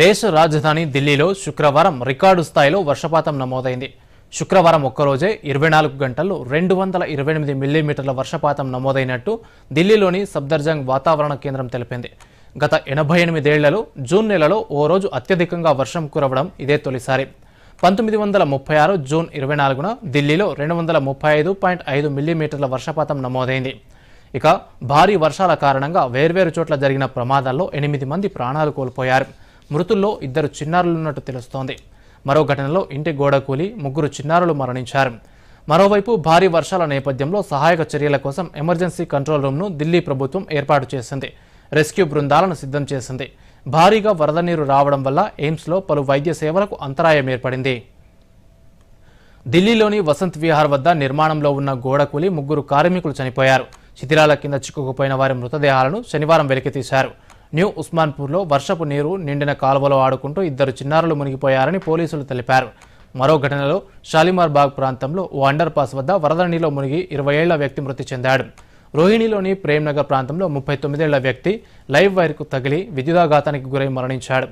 దేశ రాజధాని ఢిల్లీలో శుక్రవారం రికార్డు స్థాయిలో వర్షపాతం నమోదైంది. శుక్రవారం ఒక్కరోజే ఇరవై నాలుగు గంటల్లో రెండు వందల ఇరవై ఎనిమిది మిల్లీమీటర్ల వర్షపాతం నమోదైనట్టు ఢిల్లీలోని సబ్దర్జంగ్ వాతావరణ కేంద్రం తెలిపింది. గత ఎనభై ఎనిమిదేళ్ళలో జూన్ నెలలో ఓ రోజు అత్యధికంగా వర్షం కురవడం ఇదే తొలిసారి. పంతొమ్మిది వందల ముప్పై ఆరు జూన్ ఇరవై నాలుగున ఢిల్లీలో రెండు వందల ముప్పై ఐదు పాయింట్ ఐదు మిల్లీమీటర్ల వర్షపాతం నమోదైంది. ఇక భారీ వర్షాల కారణంగా వేర్వేరు చోట్ల జరిగిన ప్రమాదాల్లో ఎనిమిది మంది ప్రాణాలు కోల్పోయారు. మృతుల్లో ఇద్దరు చిన్నారులున్నట్టు తెలుస్తోంది. మరో ఘటనలో ఇంటి గోడ కూలి ముగ్గురు చిన్నారులు మరణించారు. మరోవైపు భారీ వర్షాల నేపథ్యంలో సహాయక చర్యల కోసం ఎమర్జెన్సీ కంట్రోల్ రూమ్ను ఢిల్లీ ప్రభుత్వం ఏర్పాటు చేసింది. రెస్క్యూ బృందాలను సిద్ధం చేసింది. భారీగా వరద నీరు రావడం వల్ల ఎయిమ్స్లో పలు వైద్య సేవలకు అంతరాయం ఏర్పడింది. ఢిల్లీలోని వసంత్ విహార్ వద్ద నిర్మాణంలో ఉన్న గోడ కూలి ముగ్గురు కార్మికులు చనిపోయారు. శిథిరాల కింద చిక్కుకుపోయిన వారి మృతదేహాలను శనివారం వెలికితీశారు. న్యూ ఉస్మాన్పూర్లో వర్షపు నీరు నిండిన కాలువలో ఆడుకుంటూ ఇద్దరు చిన్నారులు మునిగిపోయారని పోలీసులు తెలిపారు. మరో ఘటనలో షాలిమార్ బాగ్ ప్రాంతంలో ఓ అండర్ పాస్ వద్ద వరద నీలో మునిగి ఇరవై ఏళ్ళ వ్యక్తి మృతి చెందాడు. రోహిణిలోని ప్రేమ్నగర్ ప్రాంతంలో ముప్పై తొమ్మిదేళ్ళ వ్యక్తి లైవ్ వైర్కు తగిలి విద్యుదాఘాతానికి గురై మరణించాడు.